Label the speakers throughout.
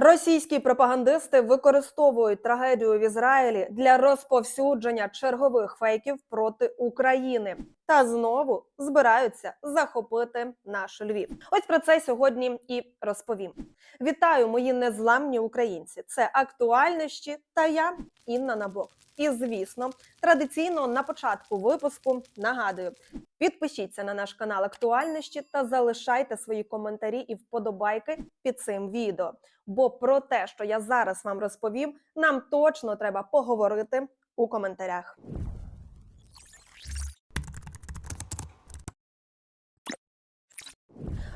Speaker 1: Російські пропагандисти використовують трагедію в Ізраїлі для розповсюдження чергових фейків проти України та знову збираються захопити наш Львів. Ось про це сьогодні і розповім. Вітаю, мої незламні українці! Це актуальності та я Інна Набок. І звісно, традиційно на початку випуску нагадую: підпишіться на наш канал актуальності та залишайте свої коментарі і вподобайки під цим відео. Бо про те, що я зараз вам розповім, нам точно треба поговорити у коментарях.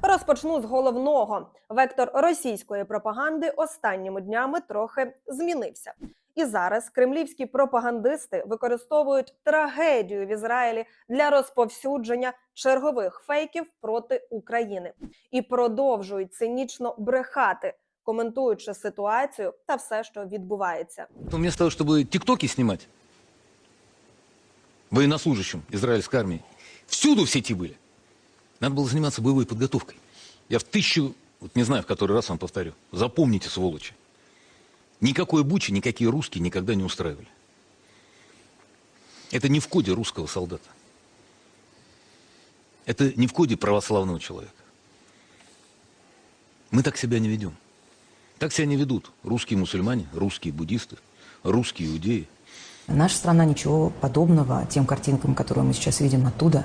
Speaker 1: Розпочну з головного. Вектор російської пропаганди останніми днями трохи змінився. І зараз кремлівські пропагандисти використовують трагедію в Ізраїлі для розповсюдження чергових фейків проти України і продовжують цинічно брехати, коментуючи ситуацію та все, що відбувається.
Speaker 2: Ну, Вместо того, чтобы тиктоки снимать военнослужащим израильской армии, всюду в сети были. Надо было заниматься боевой подготовкой. Я в тысячу, вот не знаю, в который раз вам повторю, запомните, сволочи. Никакой бучи, никакие русские никогда не устраивали. Это не в коде русского солдата. Это не в коде православного человека. Мы так себя не ведем. Так себя не ведут русские мусульмане, русские буддисты, русские иудеи.
Speaker 3: Наша страна ничего подобного тем картинкам, которые мы сейчас видим оттуда,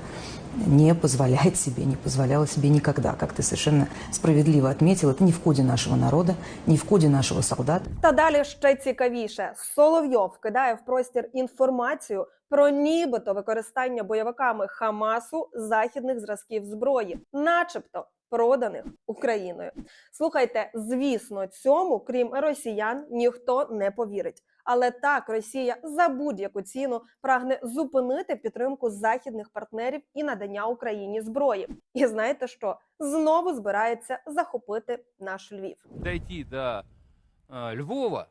Speaker 3: не позволяет себе, не позволяла себе никогда. Как ты совершенно справедливо отметил, это не в коде нашего народа, не в коде нашего солдата.
Speaker 1: Та далі ще цікавіше. Соловйов кидає в простір інформацію про нібито використання бойовиками Хамасу західних зразків зброї, начебто проданих Україною. Слухайте, звісно, цьому, крім росіян, ніхто не повірить. Але так Росія за будь-яку ціну прагне зупинити підтримку західних партнерів і надання Україні зброї. І знаєте що? Знову збирається захопити наш Львів.
Speaker 4: дойти до Львова,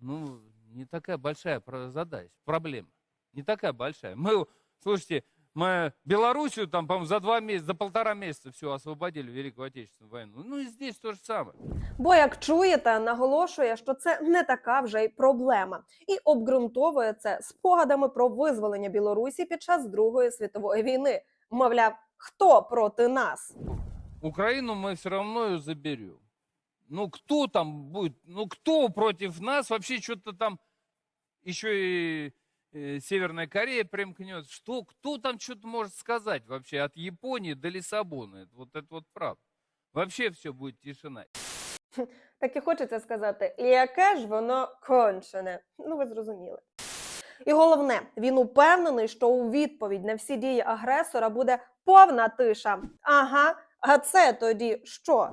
Speaker 4: ну, не така большая задача, проблема. Не така большая. Ми слушайте, мы Белоруссию там, по-моему, за два месяца, за полтора месяца все освободили в Великую Отечественную войну. Ну и здесь то же самое.
Speaker 1: Бо, як чуєте, наголошує, що це не така вже й проблема, і обґрунтовує це спогадами про визволення Білорусі під час Другої світової війни. Мовляв, хто проти нас?
Speaker 4: Украину мы все равно ее заберем. Ну кто там будет, ну кто против нас вообще что-то там еще и э, Северная Корея примкнет. Что, кто там что-то может сказать вообще от Японии до Лиссабона? Вот это вот правда. Вообще все будет тишина.
Speaker 1: Так і хочеться сказати, яке ж воно кончене. Ну, ви зрозуміли. І головне, він упевнений, що у відповідь на всі дії агресора буде повна тиша. Ага, а це тоді що?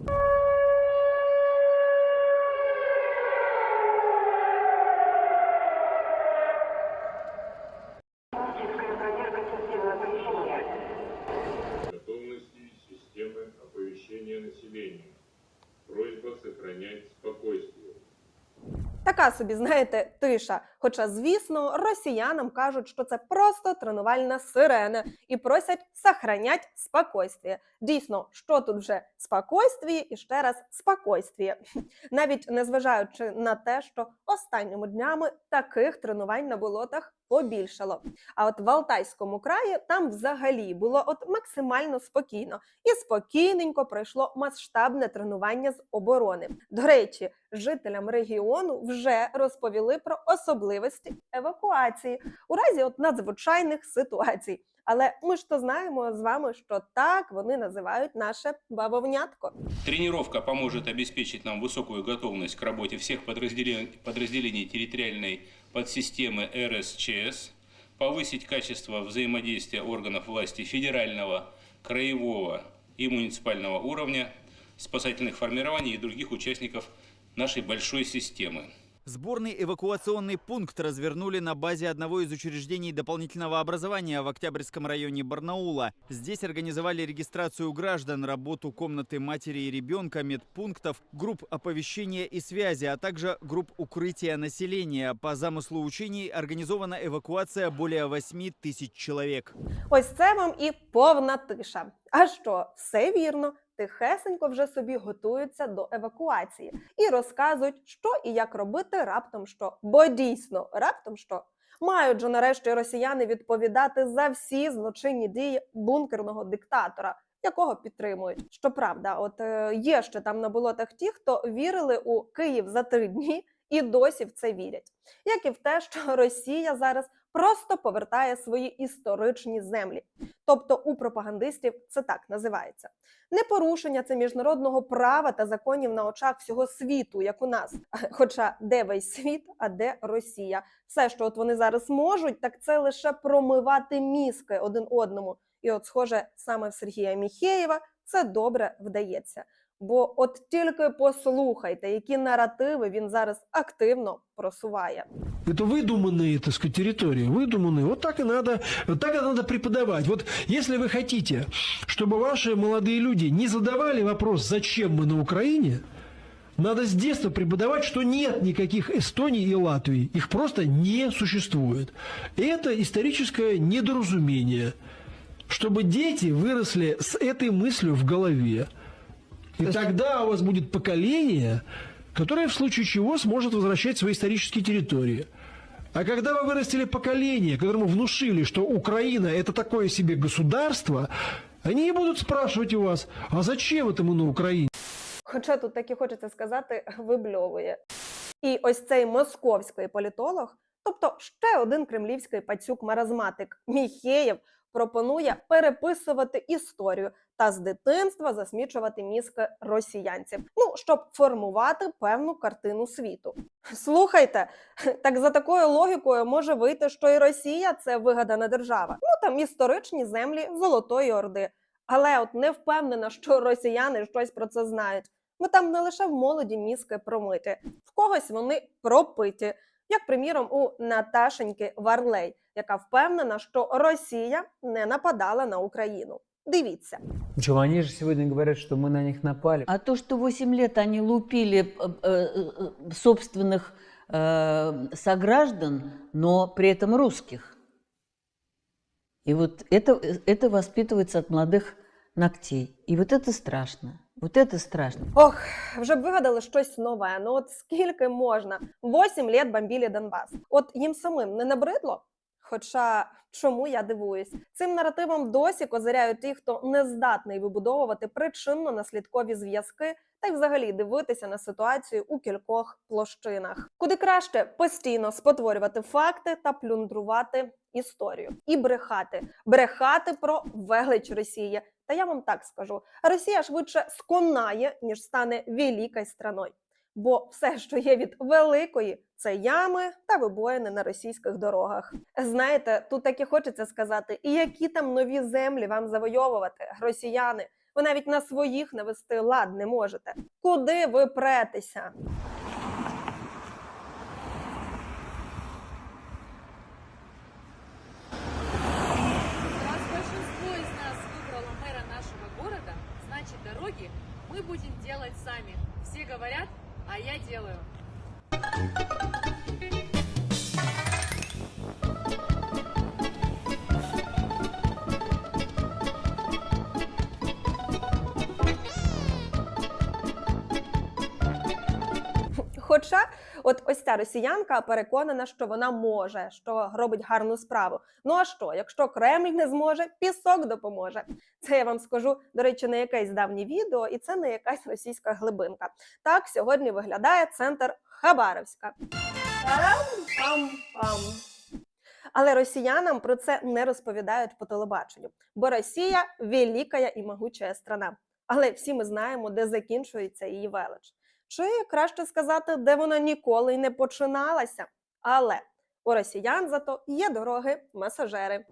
Speaker 1: Така собі, знаєте, тиша. Хоча, звісно, росіянам кажуть, що це просто тренувальна сирена і просять сохранять спокойствие. Дійсно, що тут вже спокойствіє і ще раз спокойствіє. Навіть незважаючи на те, що останніми днями таких тренувань на болотах побільшало. А от в Алтайському краї там взагалі було от максимально спокійно і спокійненько пройшло масштабне тренування з оборони. До речі, жителям регіону вже розповіли про особливості евакуації у разі от надзвичайних ситуацій. Але ми ж то знаємо з вами, що так вони називають наше бавовнятко.
Speaker 5: Тренировка поможет обеспечить нам высокую готовность к работе всех подразделений, подразделений территориальной подсистемы РСЧС, повысить качество взаимодействия органов власти федерального, краевого и муниципального уровня, спасательных формирований и других участников нашей большой системы.
Speaker 6: Сборный эвакуационный пункт развернули на базе одного из учреждений дополнительного образования в Октябрьском районе Барнаула. Здесь организовали регистрацию граждан, работу комнаты матери и ребенка, медпунктов, групп оповещения и связи, а также групп укрытия населения. По замыслу учений организована эвакуация более 8 тысяч человек.
Speaker 1: Ось це вам і повна тиша. А що, все вірно. Тихесенько вже собі готуються до евакуації і розказують, що і як робити раптом що. Бо дійсно, раптом що. Мають же нарешті росіяни відповідати за всі злочинні дії бункерного диктатора, якого підтримують. Щоправда, от е, є ще там на болотах ті, хто вірили у Київ за три дні і досі в це вірять, як і в те, що Росія зараз просто повертає свої історичні землі. Тобто у пропагандистів це так називається. Не порушення це міжнародного права та законів на очах всього світу, як у нас. Хоча де весь світ, а де Росія? Все, що от вони зараз можуть, так це лише промивати мізки один одному. І от, схоже, саме в Сергія Міхеєва це добре вдається. Бо от тільки послухайте, які наративи він зараз активно просуває.
Speaker 7: Это выдуманные, так сказать, территории, выдуманные. Вот так и надо, вот так и надо преподавать. Вот если вы хотите, чтобы ваши молодые люди не задавали вопрос, зачем мы на Украине, надо с детства преподавать, что нет никаких Эстонии и Латвии. Их просто не существует. И это историческое недоразумение, чтобы дети выросли с этой мыслью в голове. И тогда у вас будет поколение, которое в случае чего сможет возвращать свои исторические территории. А когда вы вырастили поколение, которому внушили, что Украина это такое себе государство, они и будут спрашивать у вас, а зачем это мы на Украине?
Speaker 1: Хоча тут так і хочеться сказати, вибльовує. І ось цей московський політолог, тобто ще один кремлівський пацюк-маразматик Міхеєв, пропонує переписувати історію та з дитинства засмічувати мізки росіянців, ну щоб формувати певну картину світу. Слухайте, так за такою логікою може вийти, що і Росія це вигадана держава. Ну там історичні землі Золотої Орди. Але от не впевнена, що росіяни щось про це знають. Бо там не лише в молоді мізки промиті, в когось вони пропиті, як приміром у Наташеньки Варлей, яка впевнена, що Росія не нападала на Україну. Дивіться.
Speaker 8: Почему они же сегодня говорят, что мы на них напали?
Speaker 9: А то, что 8 лет они лупили э, э, собственных э, сограждан, но при этом русских. И вот это, это воспитывается от молодых ногтей. И вот это страшно. Вот это страшно.
Speaker 1: Ох, вже б вигадали щось нове. Ну от скільки можна? Восім літ бомбілі Донбас. От їм самим не набридло? Хоча чому я дивуюсь? Цим наративом досі козиряють ті, хто не здатний вибудовувати причинно-наслідкові зв'язки та й взагалі дивитися на ситуацію у кількох площинах. Куди краще постійно спотворювати факти та плюндрувати історію і брехати, брехати про велич Росії. Та я вам так скажу: Росія швидше сконає, ніж стане великою страною. Бо все, що є від великої, це ями та вибоїни на російських дорогах. Знаєте, тут так і хочеться сказати, і які там нові землі вам завойовувати, росіяни. Ви навіть на своїх навести лад не можете. Куди ви претеся?
Speaker 10: Дороги мы будем делать сами. Все говорят, а я делаю.
Speaker 1: Хоча, от ось ця росіянка переконана, що вона може, що робить гарну справу. Ну а що, якщо Кремль не зможе, пісок допоможе. Це я вам скажу, до речі, не якесь давнє відео, і це не якась російська глибинка. Так сьогодні виглядає центр Хабаровська. Парам-пам-пам. Але росіянам про це не розповідають по телебаченню, бо Росія велика і могуча страна. Але всі ми знаємо, де закінчується її велич. Чи краще сказати, де вона ніколи й не починалася. Але у росіян зато є дороги масажери.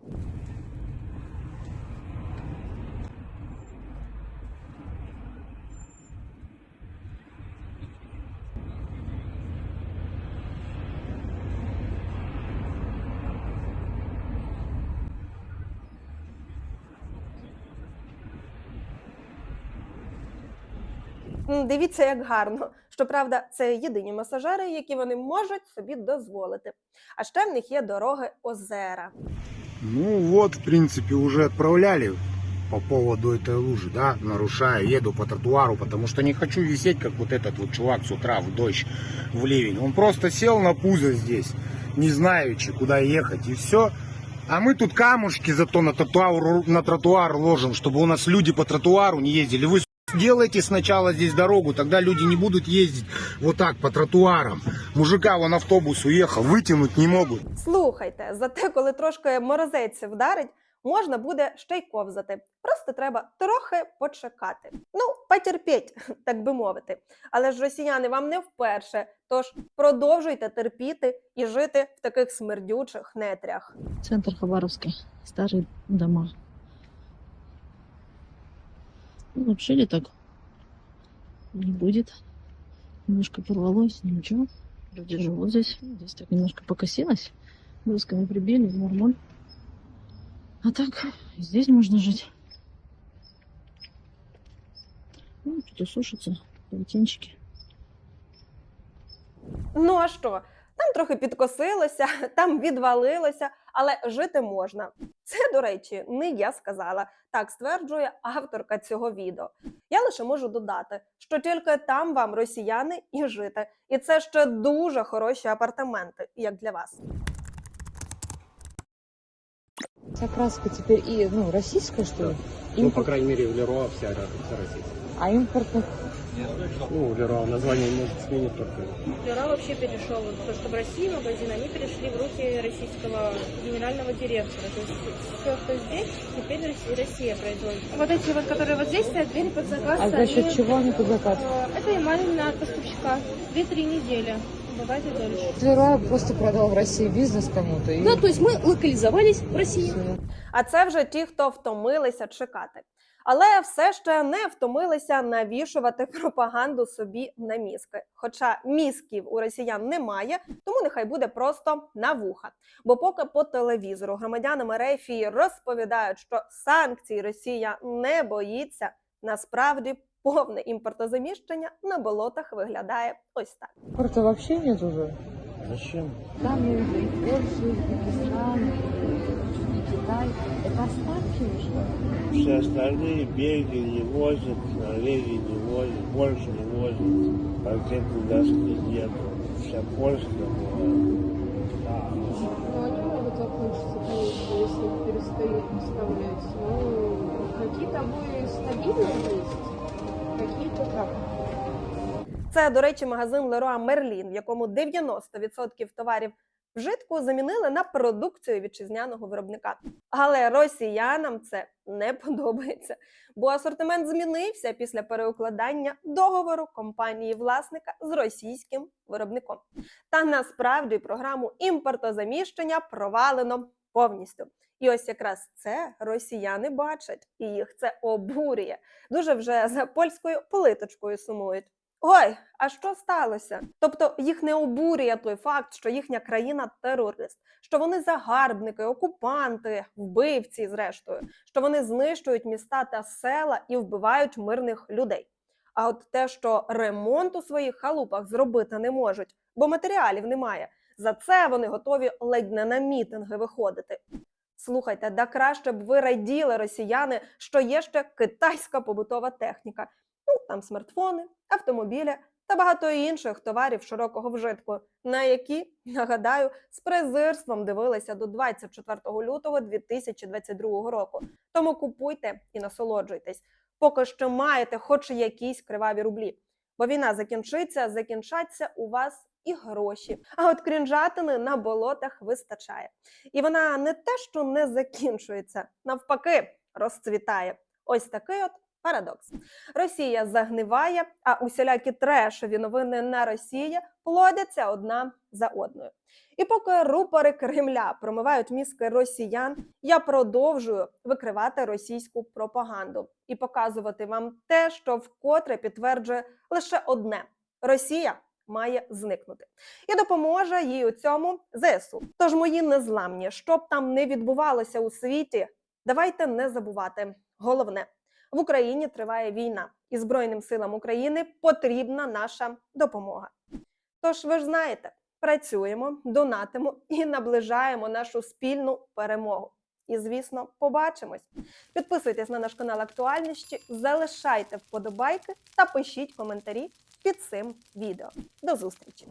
Speaker 1: Дивіться, як гарно. Щоправда, це єдині масажери, які вони можуть собі дозволити. А ще в них є дороги озера.
Speaker 11: Ну вот, в принципе, уже отправляли по поводу этой лужи, да, нарушаю, еду по тротуару, потому что не хочу висеть, как вот этот вот чувак с утра в дождь, в ливень. Он просто сел на пузо здесь, не знаючи, куда ехать, и все. А мы тут камушки зато на тротуар, на тротуар ложим, чтобы у нас люди по тротуару не ездили. Вы Сделайте сначала здесь дорогу, тогда люди не будут ездить вот так по тротуарам. Мужика вон автобус уехал, вытянуть не могут.
Speaker 1: Слухайте, зате, коли трошки морозець вдарить, можна буде ще й ковзати. Просто треба трохи почекати. Ну, потерпіть, так би мовити. Але ж росіяни вам не вперше. Тож продовжуйте терпіти і жити в таких смердючих нетрях.
Speaker 12: Центр Хабаровска. Старые дома. Ну, обшили так. Не будет. Немножко порвалось, ничего. Люди живут здесь. Здесь так немножко покосилось. Брусками прибили, нормально. А так, здесь можно жить. Ну, тут сушатся полотенчики.
Speaker 1: Ну а що? Там трохи підкосилося, там відвалилося, але жити можна. Це, до речі, не я сказала. Так стверджує авторка цього відео. Я лише можу додати, що тільки там вам росіяни і жити. І це ще дуже хороші апартаменти, як для вас.
Speaker 12: Вся краска теперь и, ну, российская, что ли?
Speaker 11: Ну, по крайней мере, в Леруа вся, вся российская.
Speaker 12: А импортных
Speaker 11: Ну, Леруа название может сменить только.
Speaker 10: Лера вообще перешел, то, что в России магазины, они перешли в руки российского генерального директора. То есть все, что здесь, теперь Россия, Россия производит. Вот эти вот, которые вот здесь стоят, двери под заказ.
Speaker 12: А за счет
Speaker 10: они,
Speaker 12: чего они под заказ?
Speaker 10: э, Это эмаль от поставщика. Две-три недели. Бывает и дольше.
Speaker 12: Леруа просто продал в России бизнес кому-то. И...
Speaker 10: Да, то есть мы локализовались в России.
Speaker 1: А це вже ті, хто втомилися чекати. Але все ще не втомилися навішувати пропаганду собі на мізки. Хоча мізків у росіян немає, тому нехай буде просто на вуха. Бо поки по телевізору громадянам Ерефії розповідають, що санкцій Росія не боїться, насправді повне імпортозаміщення на болотах виглядає ось так.
Speaker 12: Порта вообще нет уже.
Speaker 11: Зачем?
Speaker 12: Там и Польша, Узбекистан, и Китай. Это остатки уже.
Speaker 11: Все остальные Бельгии не возят, Норвегии не возят, Польша не возят, пакеты доски нет. Вся Польша
Speaker 10: Но они могут закончиться, конечно, если их перестают поставлять. Но какие-то более стабильные есть,
Speaker 1: Це, до речі, магазин Leroy Merlin, в якому 90% товарів вжитку замінили на продукцію вітчизняного виробника. Але росіянам це не подобається, бо асортимент змінився після переукладання договору компанії власника з російським виробником. Та насправді програму імпортозаміщення провалено повністю. І ось якраз це росіяни бачать, і їх це обурює. Дуже вже за польською плиточкою сумують. Ой, а що сталося? Тобто їх не обурює той факт, що їхня країна терорист, що вони загарбники, окупанти, вбивці, зрештою, що вони знищують міста та села і вбивають мирних людей. А от те, що ремонт у своїх халупах зробити не можуть, бо матеріалів немає, за це вони готові ледь не на мітинги виходити. Слухайте, да краще б ви раділи росіяни, що є ще китайська побутова техніка. Ну, там смартфони, автомобілі та багато інших товарів широкого вжитку, на які, нагадаю, з презирством дивилися до 24 лютого 2022 року. Тому купуйте і насолоджуйтесь, поки що маєте хоч якісь криваві рублі. Бо війна закінчиться, закінчаться у вас і гроші. А от крінжатини на болотах вистачає. І вона не те, що не закінчується, навпаки, розцвітає. Ось такий от парадокс. Росія загниває, а усілякі трешові новини на Росії плодяться одна за одною. І поки рупори Кремля промивають мізки росіян, я продовжую викривати російську пропаганду і показувати вам те, що вкотре підтверджує лише одне: Росія має зникнути. І допоможе їй у цьому ЗСУ. Тож мої незламні, що б там не відбувалося у світі, давайте не забувати. Головне, в Україні триває війна, і Збройним силам України потрібна наша допомога. Тож ви ж знаєте, працюємо, донатимо і наближаємо нашу спільну перемогу. І, звісно, побачимось. Підписуйтесь на наш канал актуальності, залишайте вподобайки та пишіть коментарі під цим відео. До зустрічі!